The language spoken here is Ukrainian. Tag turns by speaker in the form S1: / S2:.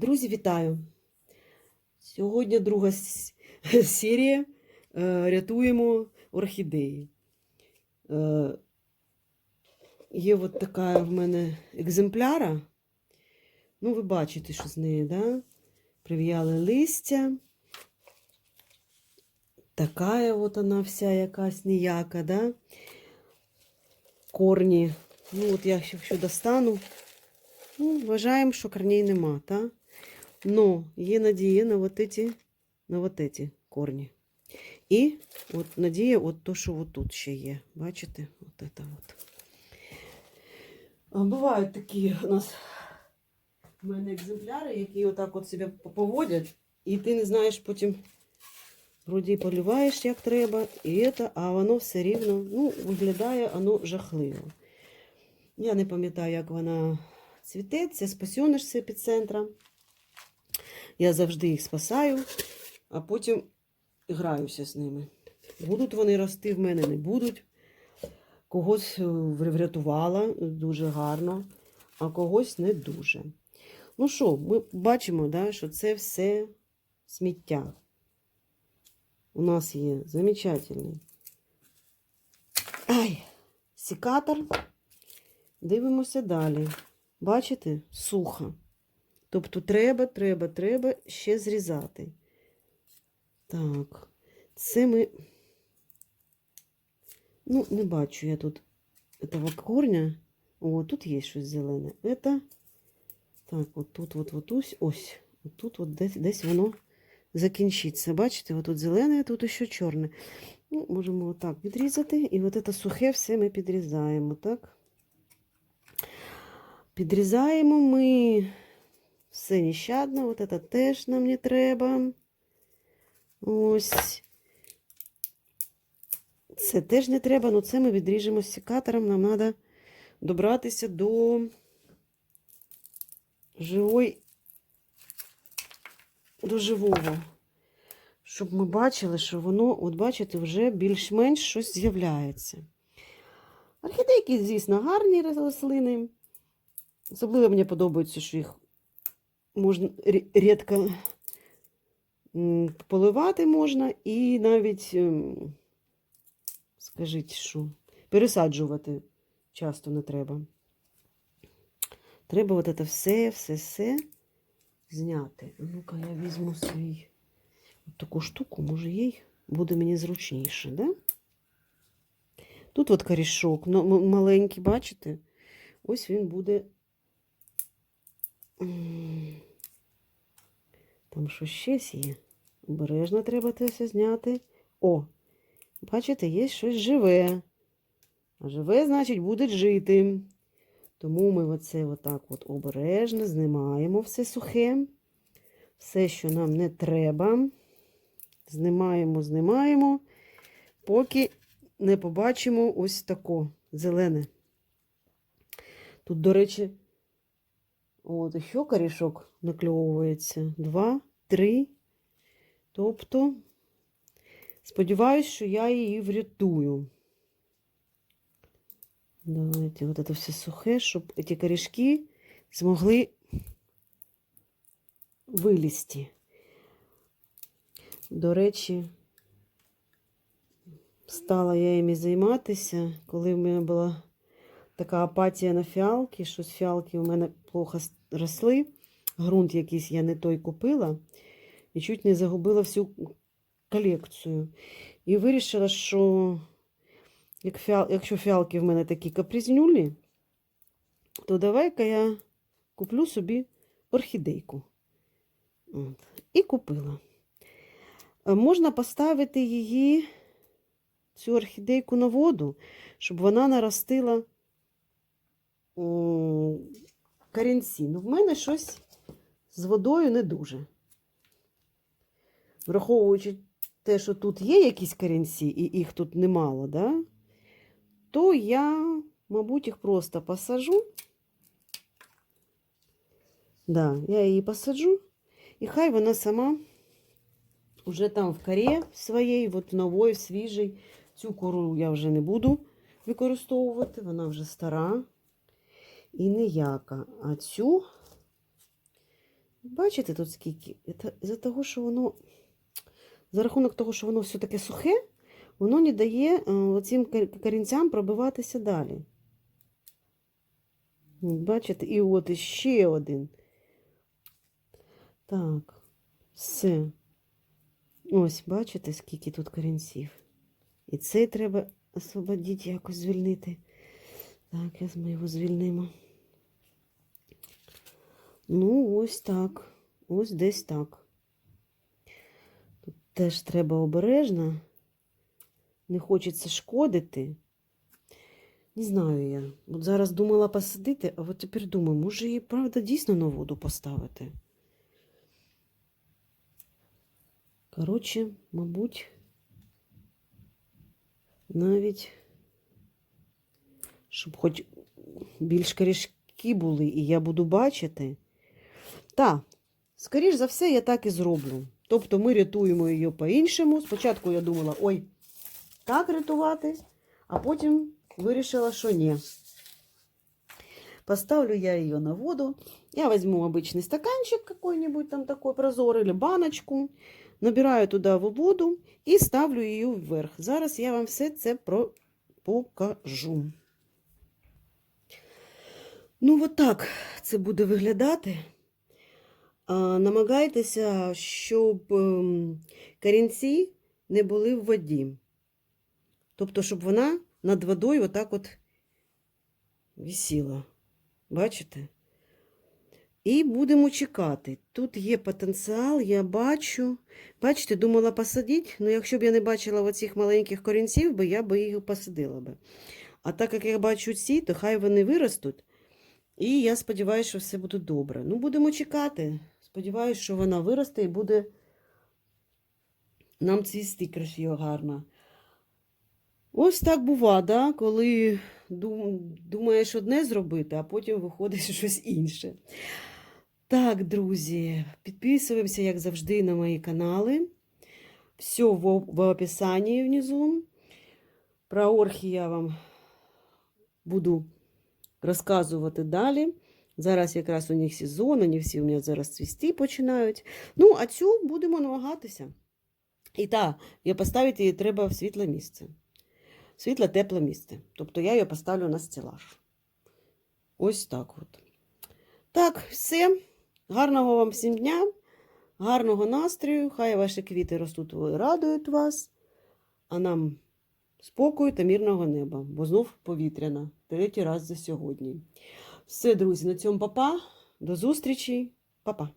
S1: Друзі, вітаю! Сьогодні друга серія е, Рятуємо орхідеї. Е, Є от така в мене екземпляра. Ну, ви бачите, що з неї, да? Прив'яли листя. Така от вона вся якась ніяка, да? Корні. Ну, от я якщо достану. Ну, вважаємо, що корней нема, так? Но є надія на вот эти, на вот эти корні. І от надія, от то, що от тут ще є. Бачите? От это от. А, Бувають такі у нас в мене екземпляри, які отак от себе поводять, і ти не знаєш потім. Вроді поливаєш як треба, і це, а воно все рівно ну, виглядає воно жахливо. Я не пам'ятаю, як вона цвіте, це спасьониш з епіцентра. Я завжди їх спасаю, а потім граюся з ними. Будуть вони рости в мене, не будуть. Когось е, врятувала дуже гарно, а когось не дуже. Ну що, ми бачимо, да, що це все сміття. У нас є замечательний ай, секатор. Дивимося далі. Бачите? Сухо. Тобто треба, треба, треба ще зрізати. Так, це ми. Ну, не бачу я тут этого корня. О, тут є щось зелене. Это. Так, от тут, от, от ось, ось. От тут от десь, десь воно закінчиться. Бачите, от тут зелене, а тут ще чорне. Ну, можемо отак відрізати. І от це сухе все ми підрізаємо, так? Підрізаємо ми все нещадно, от це теж нам не треба. Ось. Це теж не треба, але це ми відріжемо секатором. Нам треба добратися до живої, до живого. Щоб ми бачили, що воно, от бачите, вже більш-менш щось з'являється. Орхідейки, звісно, гарні рослини. Особливо мені подобається, що їх можна рідко поливати можна і навіть, ем, скажіть, що пересаджувати часто не треба. Треба от це все, все, все зняти. Ну-ка, я візьму свій от таку штуку, може їй буде мені зручніше, да? Тут от корішок маленький, бачите? Ось він буде. Там що ще є? Обережно треба це все зняти. О, бачите, є щось живе. А живе, значить, буде жити. Тому ми оце отак от обережно знімаємо все сухе. Все, що нам не треба. Знімаємо, знімаємо, поки не побачимо ось тако зелене. Тут, до речі, от ще корішок накльовується. Два, три. Тобто, сподіваюсь, що я її врятую. Давайте, от це все сухе, щоб ці корішки змогли вилізти. До речі, стала я їм займатися, коли в мене була така апатія на фіалки, що фіалки у мене плохо росли. Грунт якийсь я не той купила і чуть не загубила всю колекцію. І вирішила, що як фіал, якщо фіалки в мене такі капризнюлі, то давай-ка я куплю собі орхідейку. От. І купила. Можна поставити її, цю орхідейку на воду, щоб вона наростила корінці. Ну, в мене щось з водою не дуже. Враховуючи те, що тут є якісь корінці, і їх тут немало, да? то я, мабуть, їх просто посажу. Да, я її посаджу, і хай вона сама уже там в корі своєї, от нової, свіжій. Цю кору я вже не буду використовувати, вона вже стара і ніяка. А цю Бачите тут скільки? За того, що воно, за рахунок того, що воно все таке сухе, воно не дає е, оцим корінцям пробиватися далі. Бачите, і от іще один. Так, все. Ось, бачите, скільки тут корінців. І цей треба освободити, якось звільнити. Так, зараз ми його звільнимо. Ну, ось так. Ось десь так. Тут теж треба обережно. Не хочеться шкодити. Не знаю я. От зараз думала посадити, а от тепер думаю, може її, правда, дійсно на воду поставити. Коротше, мабуть, навіть, щоб хоч більш корішки були, і я буду бачити. Так, скоріш за все, я так і зроблю. Тобто ми рятуємо її по-іншому. Спочатку я думала, ой, так рятувати, а потім вирішила, що ні. Поставлю я ее на воду. Я возьму обычный стаканчик какой-нибудь там такой прозорый или баночку, набираю туда воду і ставлю її вверх. Зараз я вам все це про... покажу. Ну, от так це буде виглядати. Намагайтеся, щоб ем, корінці не були в воді. Тобто, щоб вона над водою отак от висіла. Бачите? І будемо чекати. Тут є потенціал, я бачу. Бачите, думала посадити, але якщо б я не бачила оцих маленьких корінців, я би їх посадила. А так як я бачу ці, то хай вони виростуть. І я сподіваюся, що все буде добре. Ну, будемо чекати. Сподіваюся, що вона виросте і буде нам цвісти красиво гарно. Ось так бува, да? коли дум- думаєш одне зробити, а потім виходить щось інше. Так, друзі, підписуємося, як завжди, на мої канали. Все в, в описанні внизу. Про орхи я вам буду розказувати далі. Зараз якраз у них сезон, вони всі у мене зараз цвісти починають. Ну, а цю будемо намагатися. І так, я поставити її треба в світле місце. Світле, тепле місце. Тобто я її поставлю на стелаж. Ось так от. Так, все. Гарного вам всім дня, гарного настрою. Хай ваші квіти ростуть і радують вас. А нам спокою та мирного неба, бо знов повітряна. Третій раз за сьогодні. Все, друзі, на цьому папа. До зустрічі. Па-па.